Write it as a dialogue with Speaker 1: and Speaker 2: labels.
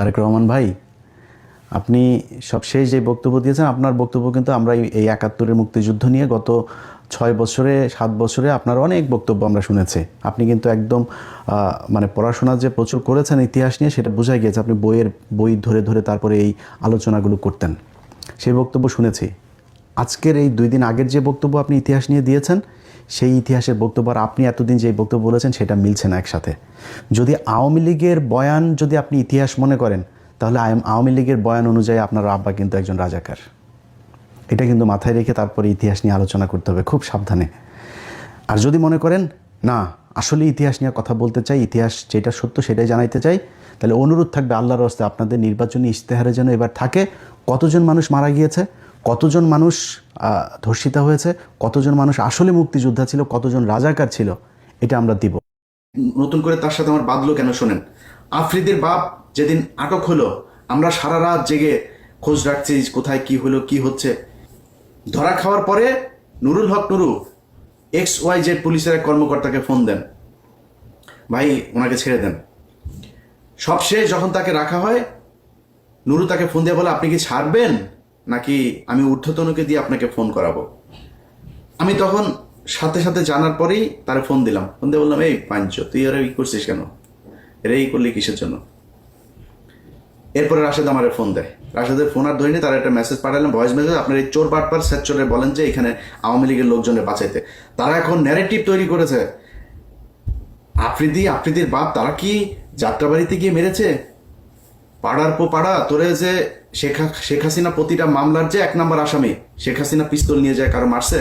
Speaker 1: তারেক রহমান ভাই, আপনি সবশেষ যে বক্তব্য দিয়েছেন, আপনার বক্তব্য কিন্তু আমরা এই- একাত্তরের মুক্তিযুদ্ধ নিয়ে গত ছয় বছরে, সাত বছরে আপনার অনেক বক্তব্য আমরা শুনেছি। আপনি কিন্তু একদম মানে পড়াশোনা যে প্রচুর করেছেন, ইতিহাস নিয়ে সেটা বোঝাই গিয়েছে। আপনি বইয়ের বই ধরে ধরে তারপরে এই আলোচনাগুলো করতেন। সেই বক্তব্য শুনেছি। আজকের এই দুই দিন আগের যে বক্তব্য আপনি ইতিহাস নিয়ে দিয়েছেন, সেই ইতিহাসের বক্তব্য আর আপনি এতদিন যে বক্তব্য বলেছেন, সেটা মিলছে না একসাথে। যদি আওয়ামী লীগের বয়ান যদি আপনি ইতিহাস মনে করেন, তাহলে আওয়ামী লীগের বয়ান অনুযায়ী আপনার আব্বা কিন্তু একজন রাজাকার। এটা কিন্তু মাথায় রেখে তারপরে ইতিহাস নিয়ে আলোচনা করতে হবে, খুব সাবধানে। আর যদি মনে করেন, না, আসলে ইতিহাস নিয়ে কথা বলতে চাই, ইতিহাস যেটা সত্য সেটাই জানাইতে চাই, তাহলে অনুরোধ থাকবে আল্লাহর হস্তে আপনাদের নির্বাচনী ইশতেহারে যেন এবার থাকে। কতজন মানুষ মারা গিয়েছে? কতজন মানুষ ধর্ষিত হয়েছে, কতজন মানুষ আসলে মুক্তিযোদ্ধা ছিল, কতজন রাজাকার ছিল, এটা আমরা দিব। নতুন করে তার সাথে আমার বাদলো কেন শোনেন? আফ্রিদির বাপ যেদিন আটক হলো, আমরা সারা রাত জেগে খোঁজ রাখছি কোথায় কি হলো, কি হচ্ছে। ধরা খাওয়ার পরে Nurul Haque Nuru X Y Z পুলিশের এক কর্মকর্তাকে ফোন দেন। ভাই, ওনাকে ছেড়ে দেন। সবশেষ যখন তাকে রাখা হয়, নুরু তাকে ফোন দিয়ে বলে, আপনি কি ছাড়বেন? নাকি আমি ঊর্ধ্বতনকে দিয়ে আপনাকে ফোন করাবো? আমি তখন সাথে সাথে জানার পরেই তারে ফোন দিলাম। ফোন দিয়ে বললাম, এই পাঞ্চ, তুই এরা ই করছিস কেন? এরা ই করলি কিসের জন্য? এরপরে রাশেদ আমারে ফোন দেয়। রাশেদের ফোন আর ধরিনি, তার একটা মেসেজ পাঠালাম ভয়েস মেসেজ আপনার এই চোর বাটপার স্যাচরে বলেন যে এখানে আওয়ামী লীগের লোকজনের বাঁচাইতে। তারা এখন ন্যারেটিভ তৈরি করেছে। আফ্রিদি, আফ্রিদির বাপ, তারা কি যাত্রাবাড়িতে গিয়ে মেরেছে? পাড়ার পো পাড়া, তোরে যে শেখ শেখ হাসিনা প্রতিটা মামলার যে এক নাম্বার আসামি, শেখ হাসিনা পিস্তল নিয়ে যায় কারও মারছে?